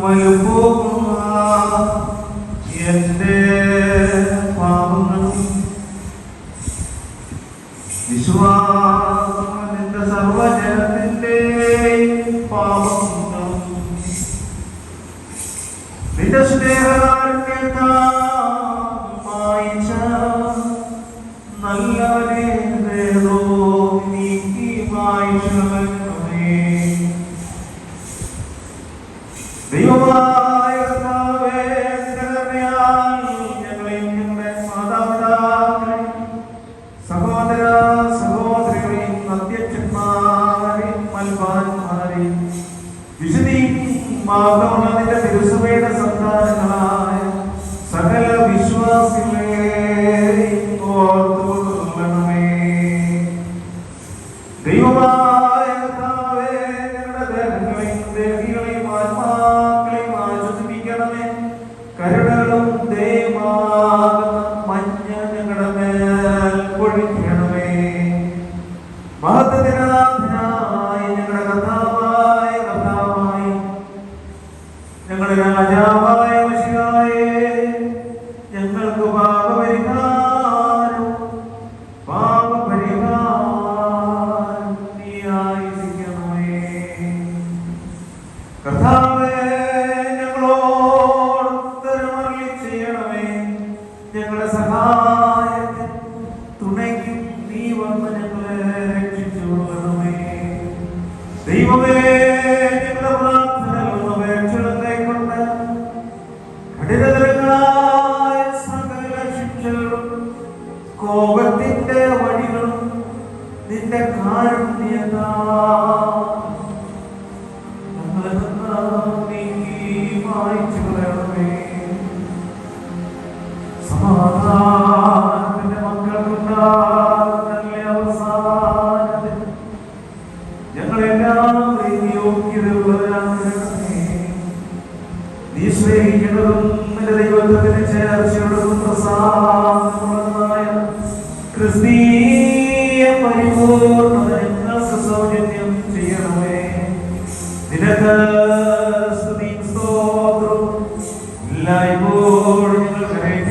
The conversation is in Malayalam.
വലുപ്പവും എന്റെ പാപങ്ങളും വിശ്വാസം നിന്റെ സർവജനത്തിന്റെ പാപങ്ങളും നിന്റെ നല്ലവരെ വേദോ നീക്കി മായിച്ചവനെ ദൈവമായ കർത്താവേ, കരുണയാൽ ഞങ്ങളെയും ഞങ്ങളുടെ മാതാപിതാക്കളെയും സഹോദര സഹോദരികളെയും അധ്യക്ഷന്മാരെയും മൽപാന്മാരെയും വിശദീമാകമുള്ള നിന്റെ തിരുസഭയുടെ സന്താനങ്ങളായ സകല വിശ്വാസികളെയും മഹത്വനാഥനായ ഞങ്ങളുടെ കർത്താവായ കർത്താവായി ഞങ്ങളുടെ രാജാവായ മഷിയായേ ഞങ്ങൾക്ക് പാപപരിഹാരം പാപപരിഹാരം നീയായിരിക്കണമേ. കഥാവേ ഞങ്ങളോട് ചെയ്യണമേ. ഞങ്ങളുടെ കോപത്തിന്റെ വഴികളും നിന്റെ കാരുണ്യത മായ്ച്ചു കളയണമേ. ഞങ്ങളെല്ലാം യോഗ്യതയുള്ളവരാകണമേ നീ സ്നേഹിക്കുന്നതും നിന്റെ ദൈവത്തിന് ചേർച്ചയുള്ളതും പ്രസാദമായ ക്രിസ്തീയ പരിപൂർണത ഞങ്ങൾക്ക് സൗജന്യം ചെയ്യണമേ. നിനക്ക് സ്തുതിയും സ്തോത്രവും എല്ലായ്പ്പോഴും ഞങ്ങൾ ലോകീ